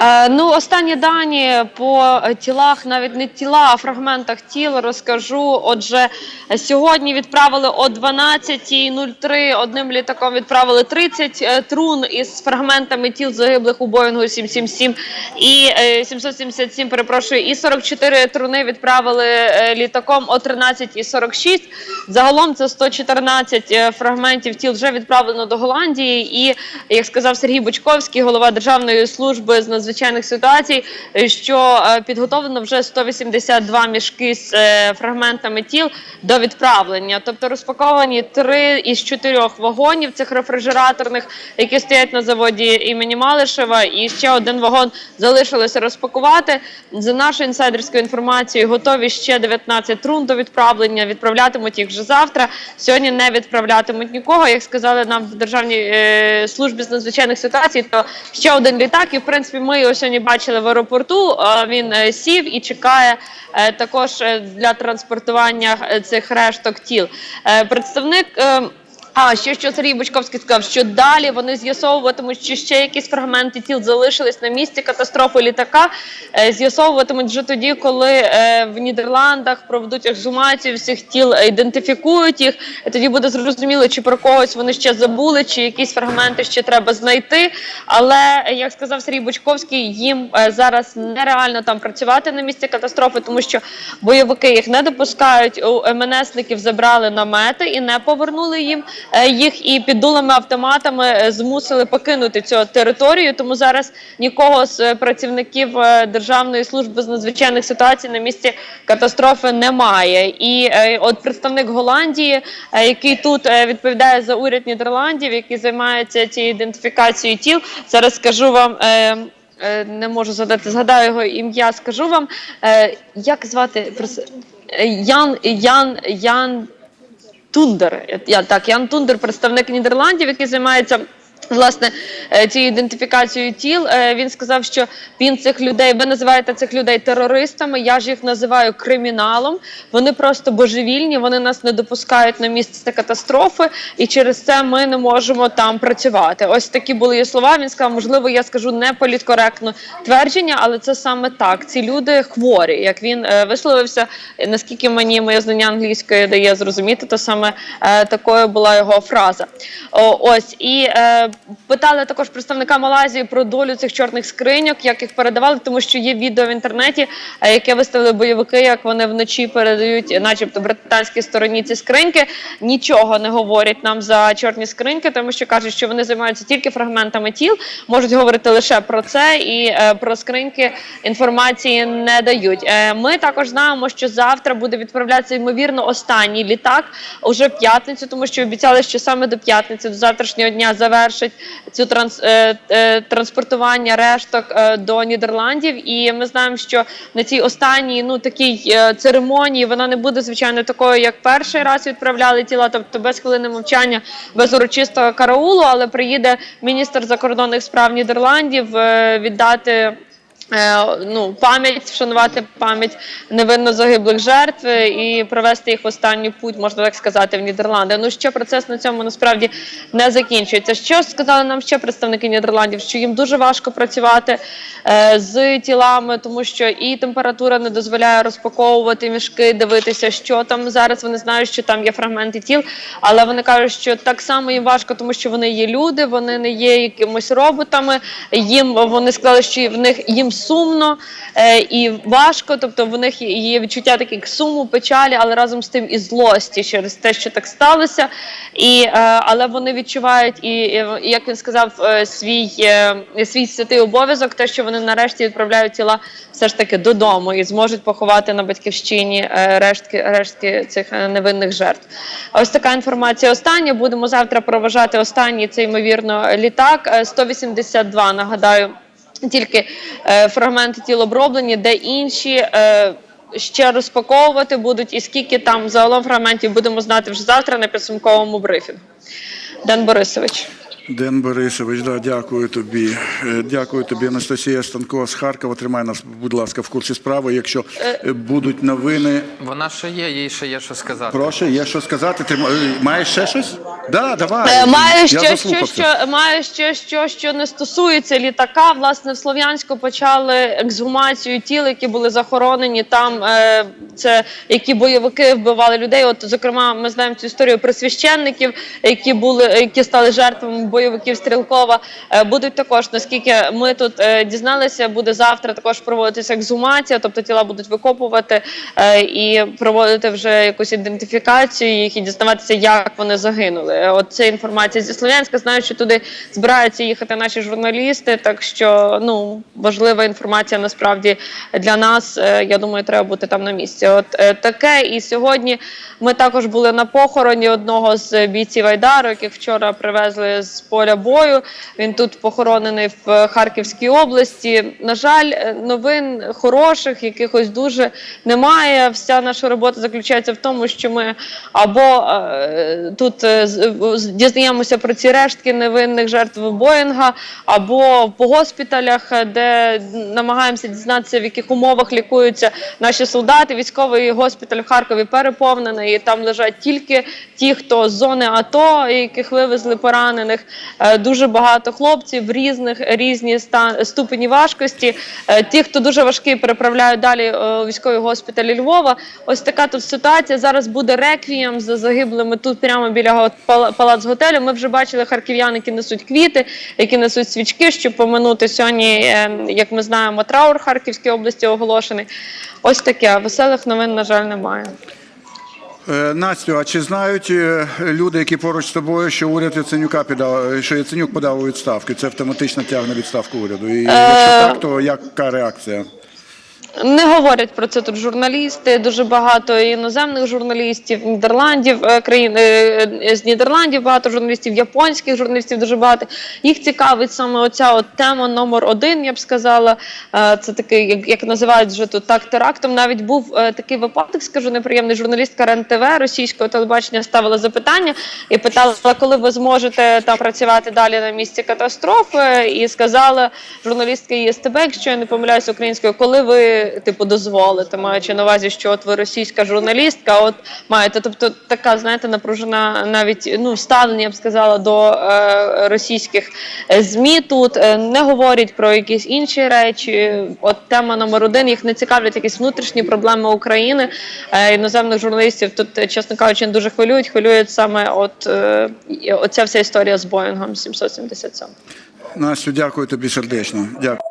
Е, Ну, останні дані по е, тілах, навіть не тіла, а фрагментах тіл розкажу. Отже, е, сьогодні відправили о 12.03 одним літаком відправили 30 е, трун із фрагментами тіл загиблих у Боїнгу 777 і е, 777, перепрошую, і 44 труни відправили е, літаком о 13.46. Загалом це 114 е, фрагментів тіл вже відправлено до Голландії. І як сказав Сергій Бучковський, голова Державної служби з надзвичайних ситуацій, е, що е, підготовлено вже 182 мішки з е, фрагментами тіл до відправлення. Тобто розпаковані три із чотирьох вагонів цих рефрижераторних, які стоять на заводі імені Малишева, і ще один вагон залишилося розпакувати. За нашою інсайдерською інформацією, готові ще 19 трун до відправлення. Відправлятимуть їх вже завтра. Сьогодні не відправлятимуть нікого. Як сказали нам в державній е, службі з надзвичайних ситуацій, то ще один літак. І в принципі, ми його сьогодні бачили в аеропорту. Він е, сів і чекає е, також е, для транспортування цих решток тіл. Представник. А ще що Сергій Бучковський сказав, що далі вони з'ясовуватимуть, чи ще якісь фрагменти тіл залишились на місці катастрофи літака. Е, З'ясовуватимуть вже тоді, коли е, в Нідерландах проведуть ексгумацію всіх тіл, ідентифікують їх. Тоді буде зрозуміло, чи про когось вони ще забули, чи якісь фрагменти ще треба знайти. Але як сказав Сергій Бучковський, їм е, зараз нереально там працювати на місці катастрофи, тому що бойовики їх не допускають. У МНСників забрали намети і не повернули їм їх. І під дулами автоматами е, змусили покинути цю територію. Тому зараз нікого з е, працівників е, Державної служби з надзвичайних ситуацій на місці катастрофи немає. І е, от представник Голландії, е, який тут е, відповідає за уряд Нідерландів, який займається цією ідентифікацією тіл, зараз скажу вам. е, е, Не можу згадати, згадаю його ім'я, скажу вам. Е, Як звати е, Ян Ян Ян Тундер. Я так, Ян Тундер, представник Нідерландів, який займається. Власне, е, цією ідентифікацією тіл Е, він сказав, що він цих людей, ви називаєте цих людей терористами. Я ж їх називаю криміналом. Вони просто божевільні, вони нас не допускають на місце катастрофи, і через це ми не можемо там працювати. Ось такі були її слова. Він сказав, можливо, я скажу не політкоректно твердження, але це саме так. Ці люди хворі. Як він е, висловився, наскільки мені моє знання англійської дає зрозуміти, то саме такою була його фраза. Ось і питали також представника Малайзії про долю цих чорних скриньок, як їх передавали, тому що є відео в інтернеті, е, яке виставили бойовики, як вони вночі передають, начебто, британській стороні ці скриньки. Нічого не говорять нам за чорні скриньки, тому що кажуть, що вони займаються тільки фрагментами тіл, можуть говорити лише про це і е, про скриньки інформації не дають. Е, ми також знаємо, що завтра буде відправлятися ймовірно останній літак уже в п'ятницю, тому що обіцяли, що саме до п'ятниці, до завтрашнього дня завершить цю транс, е, е, транспортування решток е, до Нідерландів. І ми знаємо, що на цій останній ну такій церемонії вона не буде звичайно такою, як перший раз відправляли тіла, тобто без хвилини мовчання, без урочистого караулу, але приїде міністр закордонних справ Нідерландів віддати. Е, ну, пам'ять, вшанувати пам'ять невинно загиблих жертв е, і провести їх в останню путь, можна так сказати, в Нідерланди. Ну що процес на цьому насправді не закінчується. Що сказали нам ще представники Нідерландів? Що їм дуже важко працювати е, з тілами, тому що і температура не дозволяє розпаковувати мішки, дивитися, що там зараз. Вони знають, що там є фрагменти тіл, але вони кажуть, що так само їм важко, тому що вони є люди, вони не є якимось роботами. Їм вони сказали, що в них їм сумно е, і важко, тобто в них є- відчуття таких суму, печалі, але разом з тим і злості через те, що так сталося. І, е, але вони відчувають і, як він сказав, е, свій, свій святий обов'язок, те, що вони нарешті відправляють тіла все ж таки додому і зможуть поховати на батьківщині рештки, рештки цих невинних жертв. Ось така інформація. Остання будемо завтра проважати останній це ймовірно літак е, 182, Нагадаю, тільки е, фрагменти тіл оброблені, де інші. Е, Ще розпаковувати будуть, і скільки там загалом фрагментів будемо знати вже завтра на підсумковому брифінгу. Дан Борисович. Ден Борисович, да, дякую тобі. Е, Дякую тобі, Анастасія Станкова з Харкова. Тримай нас, будь ласка, в курсі справи. Якщо е, будуть новини, Вона ще є, їй ще є що сказати. прошу, є що сказати. Ти е, маєш ще щось? Да, давай. Маю ще що, що маю ще що, що не стосується літака. Власне, в Слов'янську почали ексгумацію тіл, які були захоронені там. Це які бойовики вбивали людей. От, зокрема, ми знаємо цю історію про священників, які були, які стали жертвами бойовиків Стрілкова. Е, будуть також, наскільки ми тут е, дізналися, буде завтра також проводитися ексгумація, тобто тіла будуть викопувати е, і проводити вже якусь ідентифікацію їх і дізнаватися, як вони загинули. От це інформація зі Слов'янська. Знаю, що туди збираються їхати наші журналісти. Так що ну важлива інформація насправді для нас. Я думаю, треба бути там на місці. От таке. І сьогодні ми також були на похороні одного з бійців Айдару, яких вчора привезли з поля бою. Він тут похоронений в Харківській області. На жаль, е, новин хороших, якихось дуже немає. Вся наша робота заключається в тому, що ми або е, тут е, дізнаємося про ці рештки невинних жертв Боїнга, або по госпіталях, е, де намагаємося дізнатися, в яких умовах лікуються наші солдати. Військовий госпіталь в Харкові переповнений, і там лежать тільки ті, хто з зони АТО, яких вивезли поранених. Е, Дуже багато хлопців різних різні стан ступені важкості. Е, Ті, хто дуже важкий, переправляють далі е, у військові госпіталі Львова. Ось така тут ситуація. Зараз буде реквієм за загиблими тут, прямо біля палац готелю. Ми вже бачили харків'ян, які несуть квіти, які несуть свічки, щоб поминути сьогодні, як ми знаємо, траур в Харківській області оголошений. Ось таке. Веселих новин, на жаль, немає. Е, Настю, а чи знають е, люди, які поруч з тобою, що уряд Яценюка підав, що Яценюк подав у відставку? Це автоматично тягне відставку уряду. І якщо так, то яка реакція? Не говорять про це тут журналісти. Дуже багато іноземних журналістів, Нідерландів, е, країн е, е, з Нідерландів багато журналістів, японських журналістів дуже багато. Їх цікавить саме оця от тема номер один, я б сказала. Це такий, як, як називають вже тут так терактом. Навіть був такий випадок, скажу неприємний. Журналістка РЕН-ТВ російського телебачення ставила запитання і питала, коли ви зможете там працювати далі на місці катастрофи. І сказала журналістка ЄСТБ, якщо я не помиляюся українською, коли ви типу дозволите, маючи на увазі, що от ви російська журналістка, от маєте, тобто така, знаєте, напружена навіть ну ставлення, я б сказала, до е, російських змі тут е, не говорять про якісь інші речі. От тема номер один їх не цікавлять якісь внутрішні проблеми України. Е, іноземних журналістів тут, е, чесно кажучи, не дуже хвилюють. Хвилюють саме от е, оця вся історія з Боїнгом 777. Настю, дякую тобі сердечно. Дякую.